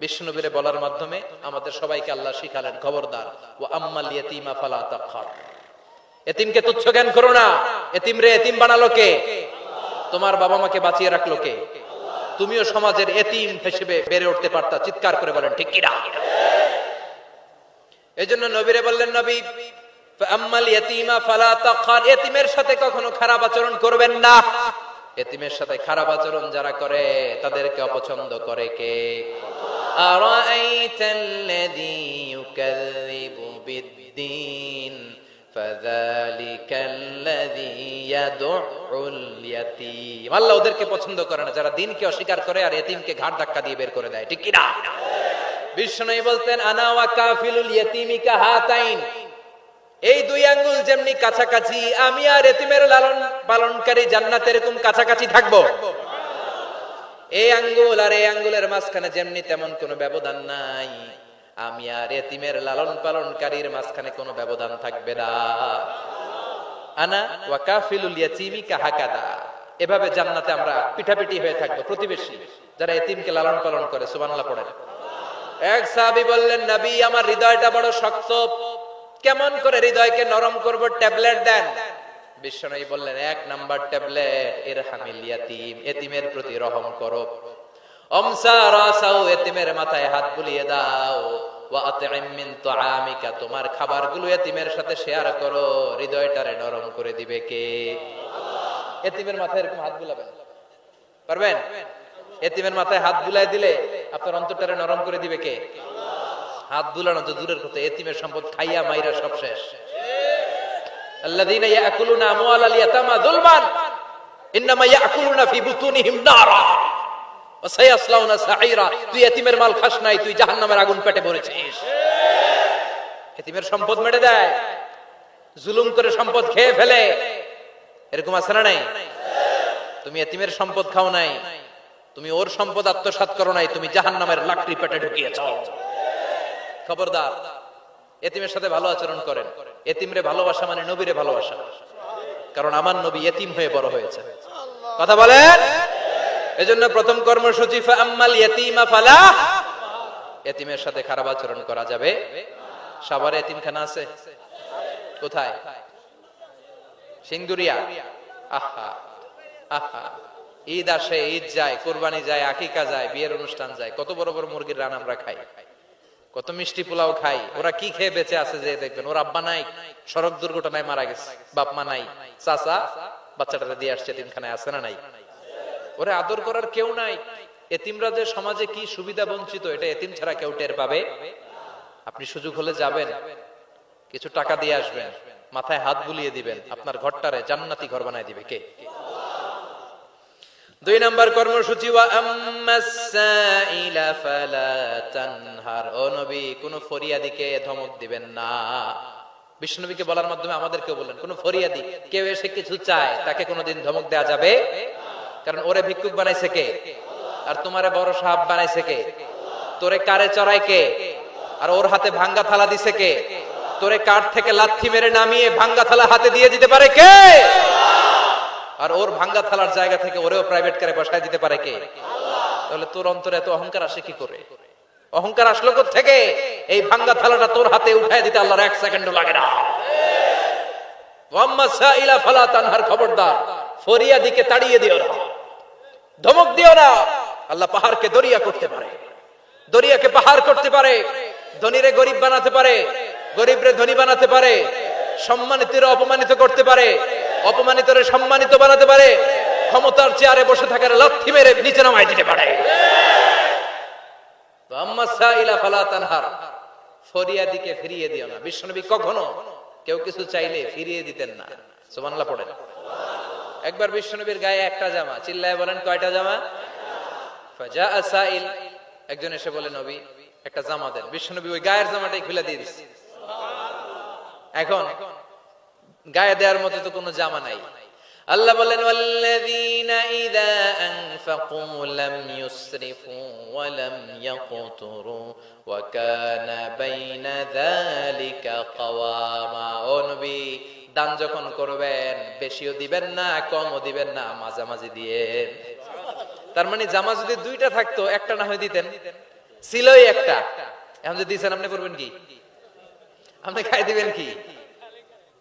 বিষ্ণুবীরে বলার মাধ্যমে আমাদের সবাইকে আল্লাহ শিখালেন, খবরদার। ও আম্মাল ইয়াতীমা ফালা তাকহার এতিমকে তুচ্ছ জ্ঞান করো না। এতিম রে, এতিম বানালো কে? তোমার বাবা মাকে বাঁচিয়ে রাখল কে? তুমিও সমাজের এতিম হিসেবে বেড়ে উঠতে পারতা, চিৎকার করে বলেন, ঠিক কিনা? এই জন্য নবীরে বললেন, নবী আম্মাল ইয়াতীমা ফালা তাকহার এতিমের সাথে কখনো খারাপ আচরণ করবেন না। এতিমের সাথে খারাপ আচরণ যারা করে, তাদেরকে অপছন্দ করে কে? أرأيت الذي يكذب بالدين فذلك الذي يدع اليتيم আল্লাহ ওদেরকে পছন্দ করে না যারা দিনকে অস্বীকার করে আর এতিমকে ঘাট ধাক্কা দিয়ে বের করে দেয় ঠিক কি না বিষ্ণু বলতেন আনা ওয়া কাফিলুল ইয়াতিমি কা হাতাইন এই দুই আঙ্গুল যেমনি কাছাকাছি আমি আর এতিমের লালন পালনকারী জান্নাতে এরকম কাছাকাছি থাকবো এই আঙ্গুল আর এই আঙ্গুলের মাঝখানে যেমনি তেমন কোনো ব্যবধান নাই। আমি আর এতিমের লালন পালনকারীর মাঝখানে কোনো ব্যবধান থাকবে না। আনা ওয়া কাফিলুল ইয়াতিমি কাহাকাদা এভাবে জান্নাতে আমরা পিঠাপিঠি হয়ে থাকব, প্রতিবেশী। যারা এতিমকে লালন পালন করে, সুবহানাল্লাহ পড়েন। এক সাহাবী বললেন, নবী, আমার হৃদয়টা বড় শক্ত। কেমন করে হৃদয়কে নরম করব, ট্যাবলেট দেন। বিশ্বনবী বললেন, এক নাম্বার ট্যাবলেট এর হামিল ইয়াতিম, এতিমের প্রতি রহম করো। অমসা রাসাও এতিমের মাথায় হাত বুলিয়ে দাও। তোমার এতিমের সাথে শেয়ার করো। হৃদয়টারে নরম করে দিবে কে? এতিমের মাথায় এরকম হাত বুলাবেন? পারবেন? এতিমের মাথায় হাত বুলাই দিলে আপনার অন্তরটারে নরম করে দিবে কে? হাত বুলানো তো দূরের কথা, এতিমের সম্পদ খাইয়া মাইরা সব শেষ। সাঈরা। তুই এতিমের মাল খাস নাই, তুই জাহান্নামের আগুন পেটে ভরেছিস। এতিমের সম্পদ মেরে দেয়, জুলুম করে সম্পদ খেয়ে ফেলে। এরকম আছে না নাই? তুমি এতিমের সম্পদ খাও নাই, তুমি ওর সম্পদ আত্মসাৎ করো নাই, তুমি জাহান্নামের লাকড়ি পেটে ঢুকিয়েছ। খবরদার এতিমের সাথে ভালো আচরণ করেন। এতিমরে ভালোবাসা মানে নবীরে ভালোবাসা। কারণ আমার নবী এতিম হয়ে বড় হয়েছে। কথা বলেন? এজন্য প্রথম কর্মসূচি আম্মাল ইয়তিমা ফালা এতিমের সাথে খারাপ আচরণ করা যাবে। সাভারে এতিমখানা আছে? কোথায়? সিংদুরিয়া আহা আহা। ঈদ আসে, ঈদ যায়, কোরবানি যায়, আকিকা যায়, বিয়ের অনুষ্ঠান যায়। কত বড় বড় মুরগির রান আমরা খাই। কত মিষ্টি পোলাও খাই, ওরা কি খেয়ে বেঁচে আছে যে দেখবেন, ওর আব্বা নাই, সড়ক দুর্ঘটনায় মারা গেছে, বাপ মা নাই, চাচা বাচ্চাটা দিয়ে আসছে এতিমখানায়, আছে না নাই? ওরে আদর করার কেউ নাই, এতিমরা যে সমাজে কি সুবিধা বঞ্চিত, এটা এতিম ছাড়া কেউ টের পাবে? আপনি সুযোগ হলে যাবেন, কিছু টাকা দিয়ে আসবেন, মাথায় হাত বুলিয়ে দিবেন, আপনার ঘরটারে জান্নাতি ঘর বানায় দিবে কে? দুই নম্বর কর্মসূচি ও নবী, কোন ফরিয়াদিকে ধমক দিবেন না। বিষ্ণুনবীকে বলার মাধ্যমে আমাদেরকে বললেন, কোন ফরিয়াদি, কেউ এসে কিছু চায়, তাকে কোনোদিন ধমক দেওয়া যাবে? কারণ ওরে ভিক্ষুক বানাইছে কে? আর তোমারে বড় সাহাব বানাইছে কে? তোরে কারে চড়ায় কে? আর ওর হাতে ভাঙ্গা থালা দিছে কে? তোরে কাঠ থেকে লাথি মেরে নামিয়ে ভাঙ্গা থালা হাতে দিয়ে দিতে পারে কে? আর ওর ভাঙ্গা থালার জায়গা থেকে ওরেও প্রাইভেট কারে বসায় দিতে পারে কে? তাহলে তোর অন্তরে এত অহংকার আসে কি করে? অহংকার আসলো থেকে এই ভাঙ্গা থালাটা তোর হাতে উঠায় দিতে আল্লাহর এক সেকেন্ডও লাগে না। ধমক আল্লাহ পাহাড়কে দরিয়া করতে পারে। দরিয়াকে পাহাড় করতে পারে। ধনীরে গরিব বানাতে পারে। গরিবরে ধনী বানাতে পারে। অপমানিত করতে পারে। অপমানিতরে সম্মানিত বানাতে পারে। ক্ষমতার চেয়ারে বসে থাকার লাথি মেরে নিচে নামায় দিতে পারে। ফরিয়াদিকে ফিরিয়ে বিশ্বনবী কখনো কেউ কিছু চাইলে ফিরিয়ে দিতেন না। একবার বিশ্বনবীর গায়ে একটা জামা, চিল্লায় বলেন, কয়টা জামা? একজন এসে বলে, নবী, একটা জামা দেন। গায়ের এখন গায়ে দেওয়ার মতো তো কোনো জামা নাই। আল্লাহ বলেন ইযা আনফাকু লাম ইউসরিফু ওয়া লাম ওয়া কানা বাইনা যালিকা ও নবী, দান যখন করবেন, বেশিও দিবেন না, কমও দিবেন না, মাঝামাঝি দিয়েন তার মানে জামা যদি দুইটা থাকতো, একটা না হয়ে দিতেন। ছিলই একটা। এখন যদি দিয়েছেন আপনি করবেন কি? আপনি খাই দিবেন কি?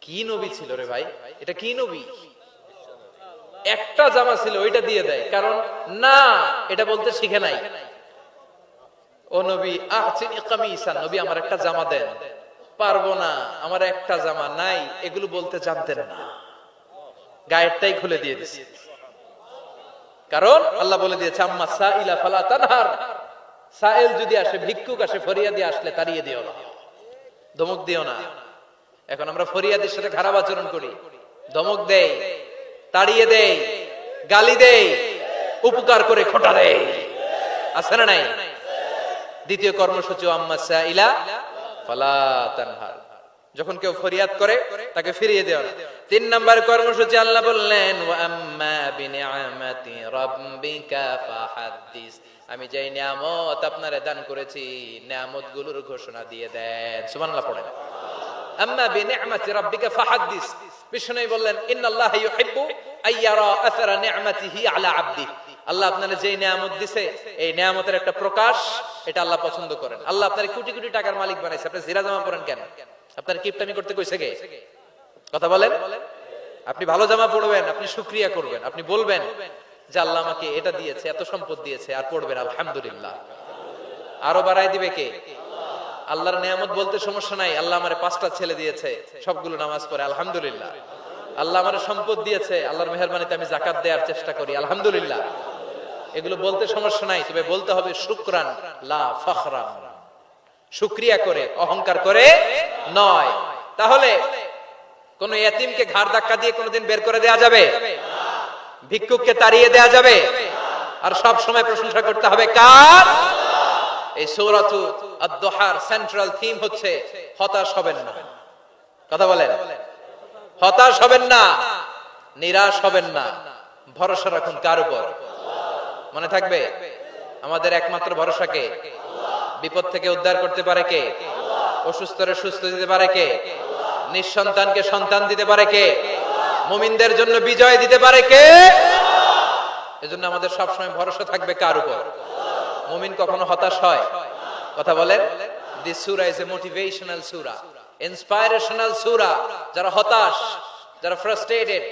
কি নবী ছিল রে ভাই? এটা কি নবী? একটা জামা ছিল, ওইটা দিয়ে দেয়। কারণ, না, এটা বলতে শিখে নাই। ও নবী নবী আমার একটা জামা দেন। পারব না, আমার একটা জামা নাই, এগুলো বলতে জানতেন না। গায়েরটাই খুলে দিয়ে দিছি। কারণ, আল্লাহ বলে দিয়েছে, আম্মা সাইলা ফালা তানহার। সাইল যদি আসে, ভিক্ষুক আসে, ফরিয়াদি আসলে তাড়িয়ে দিও না। ধমক দিও না। এখন আমরা ফরিয়াদের সাথে খারাপ আচরণ করি। ধমক দেই, তাড়িয়ে দেই, গালি দেই, উপকার করে খোটা দেয় আছে না নাই? দ্বিতীয় কর্মসূচি আম্মা সাইলা ফালা যখন কেউ ফরিয়াদ করে, তাকে ফিরিয়ে দেওয়া। তিন নম্বর কর্মসূচি আল্লাহ বললেন আমি যেই নিয়ামত আপনারে দান করেছি নিয়ামতগুলোর ঘোষণা দিয়ে দেন। সুবহানাল্লাহ পড়েন। আপনি কথা বলেন? আপনি ভালো জামা পরবেন, আপনি শুক্রিয়া করবেন, আপনি বলবেন যে আল্লাহ আমাকে এটা দিয়েছে, এত সম্পদ দিয়েছে, আর পড়বেন আলহামদুলিল্লাহ। আরও বাড়াই দিবে কে? আল্লাহর নিয়ামত বলতে সমস্যা নাই, আল্লাহ আমার পাঁচটা ছেলে দিয়েছে, সবগুলো নামাজ পড়ে, আলহামদুলিল্লাহ। আল্লাহ আমার সম্পদ দিয়েছে, আল্লাহর মেহরবানিতে আমি জাকাত দেওয়ার চেষ্টা করি, আলহামদুলিল্লাহ। এগুলো বলতে সমস্যা নাই, তবে বলতে হবে শুক্রান, লা ফখরান। শুক্রিয়া করে, অহংকার করে নয়। তাহলে কোন এতিমকে ঘাড় ধাক্কা দিয়ে কোনোদিন বের করে দেয়া যাবে? ভিক্ষুককে তাড়িয়ে দেয়া যাবে? আর সব সময় প্রশংসা করতে হবে কার? এই সৌরাতু আদ-দোহার সেন্ট্রাল থিম হচ্ছে, হতাশ হবেন না। কথা বলেন? হতাশ হবেন না, নিরাশ হবেন না। ভরসা রাখুন কার উপর? মনে থাকবে? আমাদের একমাত্র ভরসা কে? বিপদ থেকে উদ্ধার করতে পারে কে? অসুস্থরে সুস্থ দিতে পারে কে? নিঃসন্তানকে সন্তান দিতে পারে কে? মুমিনদের জন্য বিজয় দিতে পারে কে? এজন্য আমাদের সবসময় ভরসা থাকবে কার উপর? মুমিন কখনো হতাশ হয়? কথা বলেন। দিস সূরা ইজ এ মোটিভেশনাল সূরা ইন্সপাইরেশনাল সূরা যারা হতাশ, যারা ফ্রাস্ট্রেটেড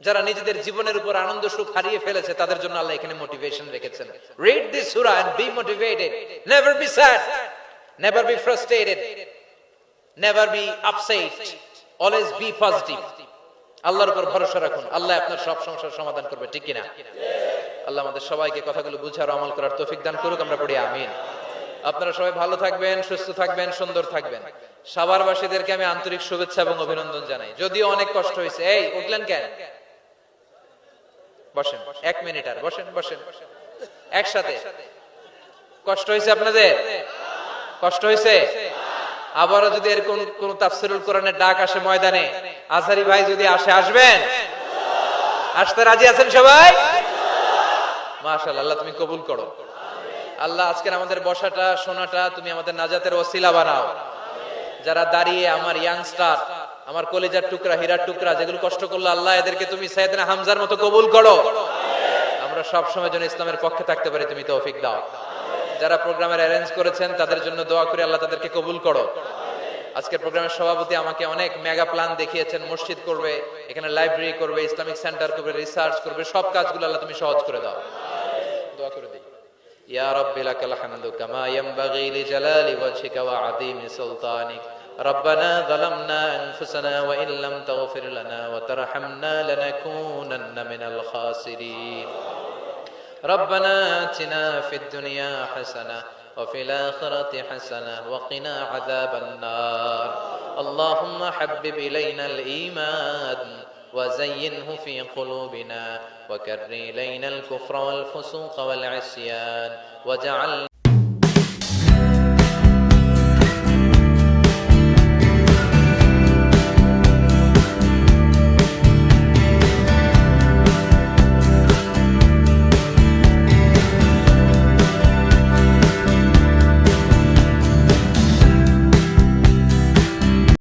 যারা নিজেদের জীবনের উপর আনন্দ, সুখ হারিয়ে ফেলেছে, তাদের জন্য আল্লাহ এখানে মোটিভেশন রেখেছেন। Read this Surah and be motivated never be sad never be frustrated never be upset always be positive আল্লাহর উপর ভরসা রাখুন। আল্লাহ আপনার সব সমস্যার সমাধান করবে, ঠিক কিনা? আল্লাহ আমাদের সবাইকে কথাগুলো বুঝার আমল করার তৌফিক দান করুক, আমরা পড়ি, আমিন। আপনারা সবাই ভালো থাকবেন, সুস্থ থাকবেন, সুন্দর থাকবেন। সাভারবাসীদেরকে আমি আন্তরিক শুভেচ্ছা এবং অভিনন্দন জানাই। যদিও অনেক কষ্ট হয়েছে। এই, উঠলেন কেন? বসেন, এক মিনিট আর, বসেন বসেন। একসাথে। কষ্ট হয়েছে আপনাদের? কষ্ট হয়েছে? আবারও যদি এর কোন তাফসিরুল কোরআনের ডাক আসে ময়দানে, আজহারি ভাই যদি আসে, আসবেন? আসতে রাজি আছেন সবাই? মাশাআল্লাহ, আল্লাহ তুমি কবুল করো। আল্লাহ আজকের আমাদের বসাটা, শোনাটা, তুমি আমাদের নাজাতের ওসিলা বানাও। যারা দাঁড়িয়ে আমার ইয়াংস্টার আমার কলেজার টুকরা, হীরার টুকরা, যেগুলো কষ্ট করল আল্লাহ, এদেরকে তুমি সাইয়েদনা হামজার মতো কবুল করো। আমরা সব সময় যেন ইসলামের পক্ষে থাকতে পারি, তুমি তৌফিক দাও। যারা প্রোগ্রামের অ্যারেঞ্জ করেছেন, তাদের জন্য দোয়া করে আল্লাহ তাদেরকে কবুল করো। আজকের প্রোগ্রামের সভাপতি আমাকে অনেক মেগা প্ল্যান দেখিয়েছেন, মসজিদ করবে, এখানে লাইব্রেরি করবে, ইসলামিক সেন্টার করবে রিসার্চ করবে, সব কাজগুলো আল্লাহ তুমি সহজ করে দাও। দোয়া করে দিই يا رب لك الحمد كما ينبغي لجلال وجهك وعظيم سلطانك ربنا ظلمنا أنفسنا وإن لم تغفر لنا وترحمنا لنكونن من الخاسرين ربنا آتنا في الدنيا حسنة وفي الآخرة حسنة وقنا عذاب النار اللهم حبب إلينا الإيمان وزينه في قلوبنا وكر إلينا الكفر والفسوق والعصيان وجعل